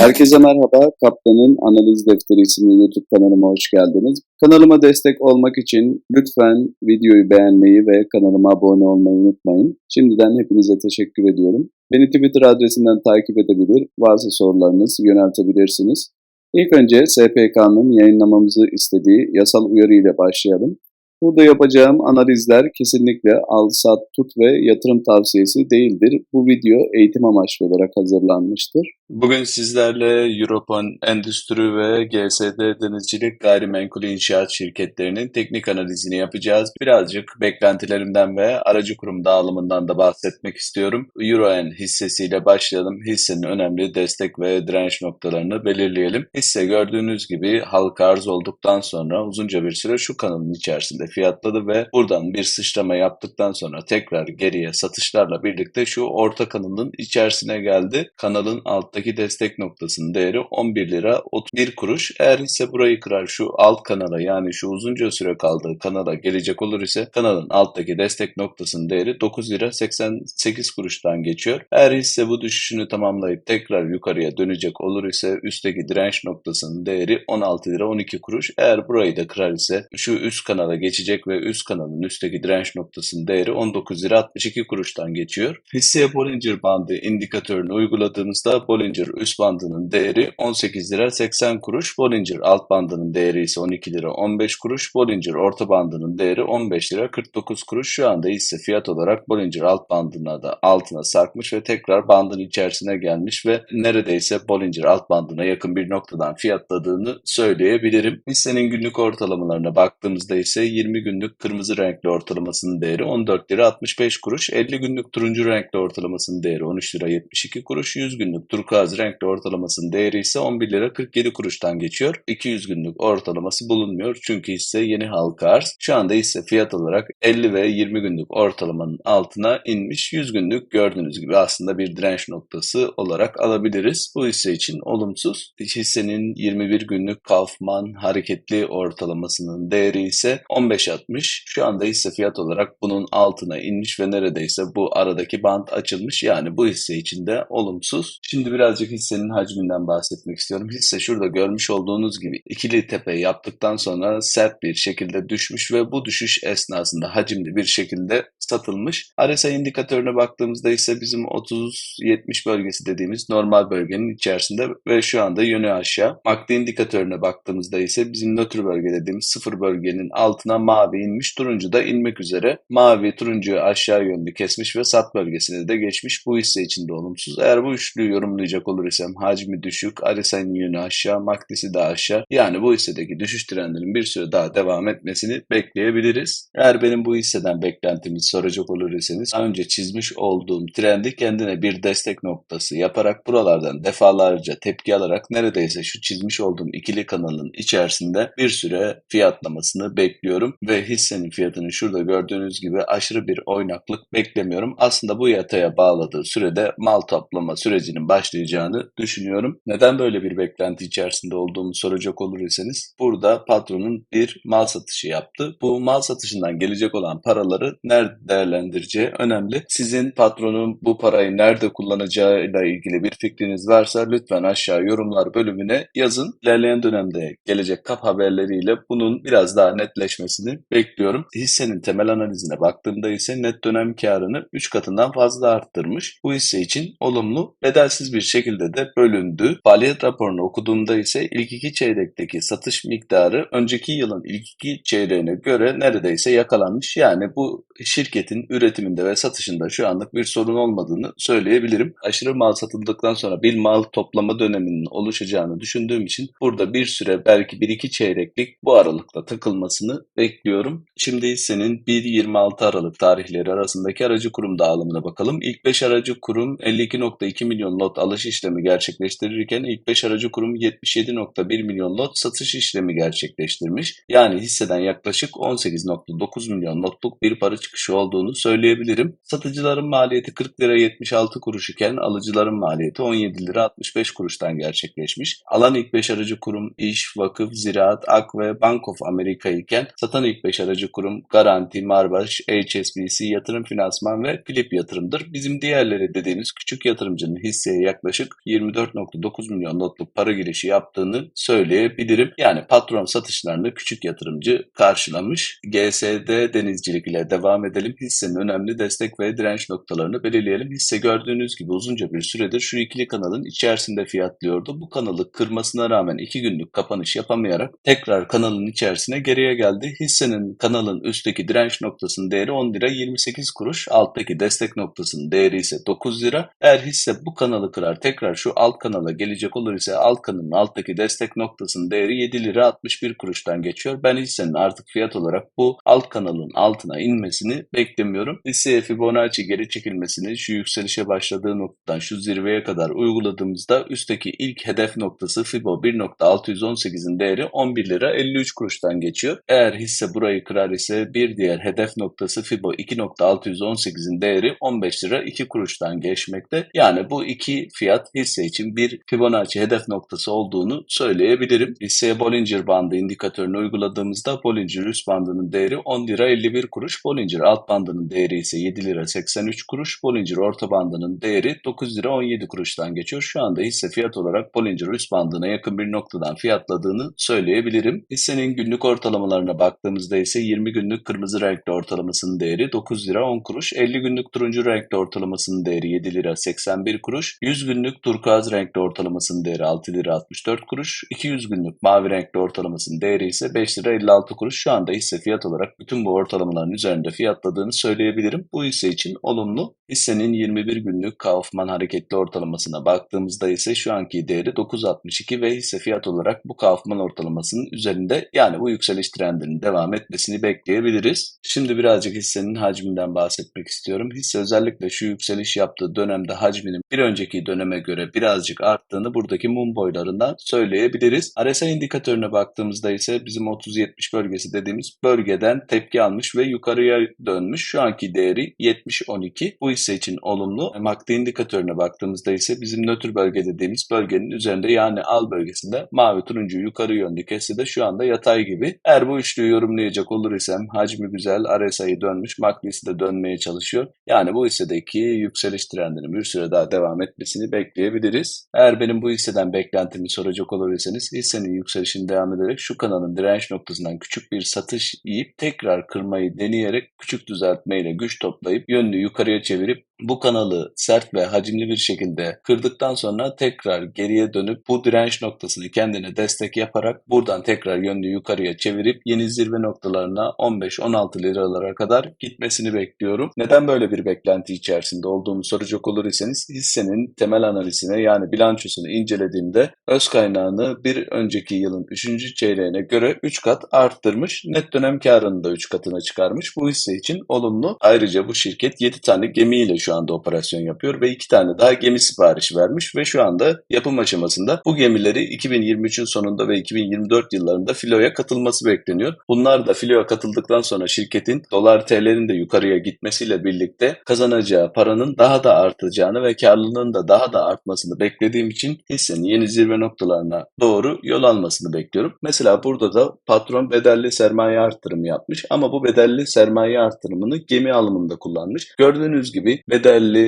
Herkese merhaba. Kaptanın Analiz Defteri isimli YouTube kanalıma hoş geldiniz. Kanalıma destek olmak için lütfen videoyu beğenmeyi ve kanalıma abone olmayı unutmayın. Şimdiden hepinize teşekkür ediyorum. Beni Twitter adresinden takip edebilir, varsa sorularınız yöneltebilirsiniz. İlk önce SPK'nın yayınlamamızı istediği yasal uyarı ile başlayalım. Burada yapacağım analizler kesinlikle al, sat, tut ve yatırım tavsiyesi değildir. Bu video eğitim amaçlı olarak hazırlanmıştır. Bugün sizlerle Europon Endüstri ve GSD Denizcilik Gayrimenkul İnşaat şirketlerinin teknik analizini yapacağız. Birazcık beklentilerimden ve aracı kurum dağılımından da bahsetmek istiyorum. Euroen hissesiyle başlayalım. Hissenin önemli destek ve direnç noktalarını belirleyelim. Hisse gördüğünüz gibi halka arz olduktan sonra uzunca bir süre şu kanalın içerisinde fiyatladı ve buradan bir sıçrama yaptıktan sonra tekrar geriye satışlarla birlikte şu orta kanalın içerisine geldi. Kanalın alttaki destek noktasının değeri 11 lira 31 kuruş. Eğer hisse burayı kırar şu alt kanala yani şu uzunca süre kaldığı kanala gelecek olur ise kanalın alttaki destek noktasının değeri 9 lira 88 kuruştan geçiyor. Eğer hisse bu düşüşünü tamamlayıp tekrar yukarıya dönecek olur ise üstteki direnç noktasının değeri 16 lira 12 kuruş. Eğer burayı da kırar ise şu üst kanala geçecek ve üst kanalın üstteki direnç noktasının değeri 19 lira 62 kuruştan geçiyor. Hisseye Bollinger bandı indikatörünü uyguladığımızda Bollinger üst bandının değeri 18 lira 80 kuruş, Bollinger alt bandının değeri ise 12 lira 15 kuruş, Bollinger orta bandının değeri 15 lira 49 kuruş. Şu anda ise fiyat olarak Bollinger alt bandına da altına sarkmış ve tekrar bandın içerisine gelmiş ve neredeyse Bollinger alt bandına yakın bir noktadan fiyatladığını söyleyebilirim. Hissenin günlük ortalamalarına baktığımızda ise 20 günlük kırmızı renkli ortalamasının değeri 14 lira 65 kuruş, 50 günlük turuncu renkli ortalamasının değeri 13 lira 72 kuruş, 100 günlük turkuaz renkli ortalamasının değeri ise 11 lira 47 kuruştan geçiyor. 200 günlük ortalaması bulunmuyor çünkü hisse yeni halka arz. Şu anda ise fiyat olarak 50 ve 20 günlük ortalamanın altına inmiş. 100 günlük gördüğünüz gibi aslında bir direnç noktası olarak alabiliriz. Bu hisse için olumsuz. Hissenin 21 günlük Kaufman hareketli ortalamasının değeri ise 15.60. Şu anda hisse fiyat olarak bunun altına inmiş ve neredeyse bu aradaki band açılmış. Yani bu hisse için de olumsuz. Şimdi birazcık hissenin hacminden bahsetmek istiyorum. Hisse şurada görmüş olduğunuz gibi ikili tepe yaptıktan sonra sert bir şekilde düşmüş ve bu düşüş esnasında hacimli bir şekilde satılmış. RSI indikatörüne baktığımızda ise bizim 30-70 bölgesi dediğimiz normal bölgenin içerisinde ve şu anda yönü aşağı. MACD indikatörüne baktığımızda ise bizim nötr bölge dediğimiz sıfır bölgenin altına mavi inmiş. Turuncu da inmek üzere. Mavi turuncuyu aşağı yönlü kesmiş ve sat bölgesine de geçmiş. Bu hisse için de olumsuz. Eğer bu üçlüyü yorumlayacak olur isem hacmi düşük, RSI'nin yönü aşağı, MACD'si de aşağı. Yani bu hissedeki düşüş trendinin bir süre daha devam etmesini bekleyebiliriz. Eğer benim bu hisseden beklentimi soracak olur iseniz daha önce çizmiş olduğum trendi kendine bir destek noktası yaparak buralardan defalarca tepki alarak neredeyse şu çizmiş olduğum ikili kanalın içerisinde bir süre fiyatlamasını bekliyorum ve hissenin fiyatını şurada gördüğünüz gibi aşırı bir oynaklık beklemiyorum. Aslında bu yataya bağladığı sürede mal toplama sürecinin başlayacağını düşünüyorum. Neden böyle bir beklenti içerisinde olduğumu soracak olur iseniz burada patronun bir mal satışı yaptı. Bu mal satışından gelecek olan paraları nerede değerlendireceği önemli. Sizin patronun bu parayı nerede kullanacağıyla ilgili bir fikriniz varsa lütfen aşağı yorumlar bölümüne yazın. İlerleyen dönemde gelecek kap haberleriyle bunun biraz daha netleşmesini bekliyorum. Hissenin temel analizine baktığımda ise net dönem karını 3 katından fazla arttırmış. Bu hisse için olumlu, bedelsiz bir şekilde de bölündü. Faaliyet raporunu okuduğumda ise ilk iki çeyrekteki satış miktarı önceki yılın ilk iki çeyreğine göre neredeyse yakalanmış. Yani bu şirketin üretiminde ve satışında şu anlık bir sorun olmadığını söyleyebilirim. Aşırı mal satıldıktan sonra bir mal toplama döneminin oluşacağını düşündüğüm için burada bir süre belki bir iki çeyreklik bu aralıkta takılmasını bekliyorum. Şimdi hissenin 1-26 Aralık tarihleri arasındaki aracı kurum dağılımına bakalım. İlk 5 aracı kurum 52.2 milyon lot alış işlemi gerçekleştirirken ilk 5 aracı kurum 77.1 milyon lot satış işlemi gerçekleştirmiş. Yani hisseden yaklaşık 18.9 milyon lotluk bir para çıkışı olduğunu söyleyebilirim. Satıcıların maliyeti 40 lira 76 kuruş iken alıcıların maliyeti 17 lira 65 kuruştan gerçekleşmiş. Alan ilk 5 aracı kurum iş, vakıf, ziraat, ak ve Bank of America iken satan ilk 5 aracı kurum Garanti, Marbaş, HSBC, Yatırım Finansman ve Filip Yatırım'dır. Bizim diğerleri dediğimiz küçük yatırımcının hisseye yaklaşık 24.9 milyon notluk para girişi yaptığını söyleyebilirim. Yani patron satışlarını küçük yatırımcı karşılamış. GSD denizcilik ile devam edelim. Hissenin önemli destek ve direnç noktalarını belirleyelim. Hisse gördüğünüz gibi uzunca bir süredir şu ikili kanalın içerisinde fiyatlıyordu. Bu kanalı kırmasına rağmen 2 günlük kapanış yapamayarak tekrar kanalın içerisine geriye geldi. Hissenin kanalın üstteki direnç noktasının değeri 10 lira 28 kuruş. Alttaki destek noktasının değeri ise 9 lira. Eğer hisse bu kanalı kırar tekrar şu alt kanala gelecek olur ise alt kanalın alttaki destek noktasının değeri 7 lira 61 kuruştan geçiyor. Ben hissenin artık fiyat olarak bu alt kanalın altına inmesini beklemiyorum. Hisseye Fibonacci geri çekilmesini şu yükselişe başladığı noktadan şu zirveye kadar uyguladığımızda üstteki ilk hedef noktası Fibo 1.618'in değeri 11 lira 53 kuruştan geçiyor. Eğer hisse burayı kırar ise bir diğer hedef noktası Fibo 2.618'in değeri 15 lira 2 kuruştan geçmekte. Yani bu iki fiyat hisse için bir Fibonacci hedef noktası olduğunu söyleyebilirim. Hisseye Bollinger bandı indikatörünü uyguladığımızda Bollinger üst bandının değeri 10 lira 51 kuruş, Bollinger alt bandının değeri ise 7 lira 83 kuruş, Bollinger orta bandının değeri 9 lira 17 kuruştan geçiyor. Şu anda hisse fiyat olarak Bollinger üst bandına yakın bir noktadan fiyatladığını söyleyebilirim. Hissenin günlük ortalamalarına baktığımızda ise 20 günlük kırmızı renkli ortalamasının değeri 9 lira 10 kuruş, 50 günlük turuncu renkli ortalamasının değeri 7 lira 81 kuruş, 100 günlük turkuaz renkli ortalamasının değeri 6 lira 64 kuruş, 200 günlük mavi renkli ortalamasının değeri ise 5 lira 56 kuruş. Şu anda hisse fiyat olarak bütün bu ortalamaların üzerinde fiyatladığını söyleyebilirim. Bu hisse için olumlu. Hissenin 21 günlük Kaufman hareketli ortalamasına baktığımızda ise şu anki değeri 9.62 ve hisse fiyat olarak bu Kaufman ortalamasının üzerinde yani bu yükseliş trendinin devam etmesini bekleyebiliriz. Şimdi birazcık hissenin hacminden bahsetmek istiyorum. Hisse özellikle şu yükseliş yaptığı dönemde hacminin bir önceki döneme göre birazcık arttığını buradaki mum boylarından söyleyebiliriz. RSI indikatörüne baktığımızda ise bizim 30-70 bölgesi dediğimiz bölgeden tepki almış ve yukarıya dönmüş. Şu anki değeri 70-12. Bu hisse için olumlu. MACD indikatörüne baktığımızda ise bizim nötr bölge dediğimiz bölgenin üzerinde yani al bölgesinde mavi turuncu yukarı yönlü kesse de şu anda yatay gibi. Eğer bu üçlüyü yorumlayacak olur isem hacmi güzel, RSI dönmüş, MACD'si de dönmeye çalışıyor. Yani bu hissedeki yükseliş trendinin bir süre daha devam etmesini bekleyebiliriz. Eğer benim bu hisseden beklentimi soracak olursanız hissenin yükselişini devam ederek şu kanalın direnç noktasından küçük bir satış yiyip tekrar kırmayı deneyerek küçük düzeltmeyle güç toplayıp yönünü yukarıya çevirip bu kanalı sert ve hacimli bir şekilde kırdıktan sonra tekrar geriye dönüp bu direnç noktasını kendine destek yaparak buradan tekrar yönünü yukarıya çevirip yeni zirve noktalarına 15-16 liralara kadar gitmesini bekliyorum. Neden böyle bir beklenti içerisinde olduğumu soracak olur iseniz hissenin temel analizine yani bilançosunu incelediğimde öz kaynağını bir önceki yılın 3. çeyreğine göre 3 kat arttırmış. Net dönem karını da 3 katına çıkarmış. Bu hisse için olumlu. Ayrıca bu şirket 7 tane gemiyle şu anda operasyon yapıyor ve 2 tane daha gemi siparişi vermiş ve şu anda yapım aşamasında bu gemileri 2023'ün sonunda ve 2024 yıllarında filoya katılması bekleniyor. Bunlar da filoya katıldıktan sonra şirketin dolar TL'nin de yukarıya gitmesiyle birlikte kazanacağı paranın daha da artacağını ve karlılığın da daha da artmasını beklediğim için hissenin yeni zirve noktalarına doğru yol almasını bekliyorum. Mesela burada da patron bedelli sermaye artırımı yapmış ama bu bedelli sermaye artırımını gemi alımında kullanmış. Gördüğünüz gibi bedelli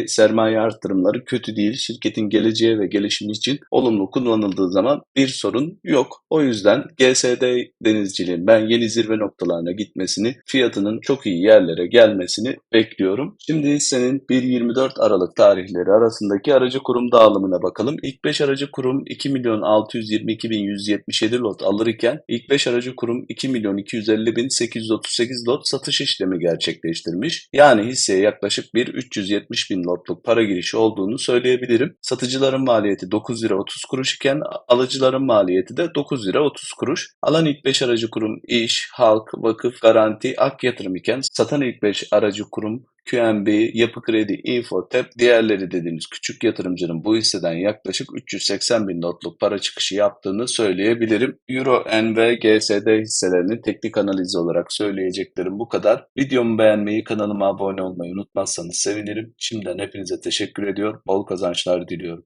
sermaye artırımları kötü değil. Şirketin geleceği ve gelişimi için olumlu kullanıldığı zaman bir sorun yok. O yüzden GSD denizciliğin ben yeni zirve noktalarına gitmesini, fiyatının çok iyi yerlere gelmesini bekliyorum. Şimdi hissenin 1-24 Aralık tarihleri arasındaki aracı kurum dağılımına bakalım. İlk 5 aracı kurum 2 milyon 622 bin 177 lot alırken ilk 5 aracı kurum 2 milyon 250 bin 838 lot satış işlemi gerçekleştirmiş. Yani hisseye yaklaşık bir 370 bin lotluk para girişi olduğunu söyleyebilirim. Satıcıların maliyeti 9 lira 30 kuruş iken alıcıların maliyeti de 9 lira 30 kuruş. Alan ilk 5 aracı kurum iş, halk, vakıf, garanti, ak yatırım iken satan ilk 5 aracı kurum QNB, Yapı Kredi, Infotep, diğerleri dediğimiz küçük yatırımcının bu hisseden yaklaşık 380 bin notluk para çıkışı yaptığını söyleyebilirim. Euro, N ve GSD hisselerinin teknik analizi olarak söyleyeceklerim bu kadar. Videomu beğenmeyi, kanalıma abone olmayı unutmazsanız sevinirim. Şimdiden hepinize teşekkür ediyor. Bol kazançlar diliyorum.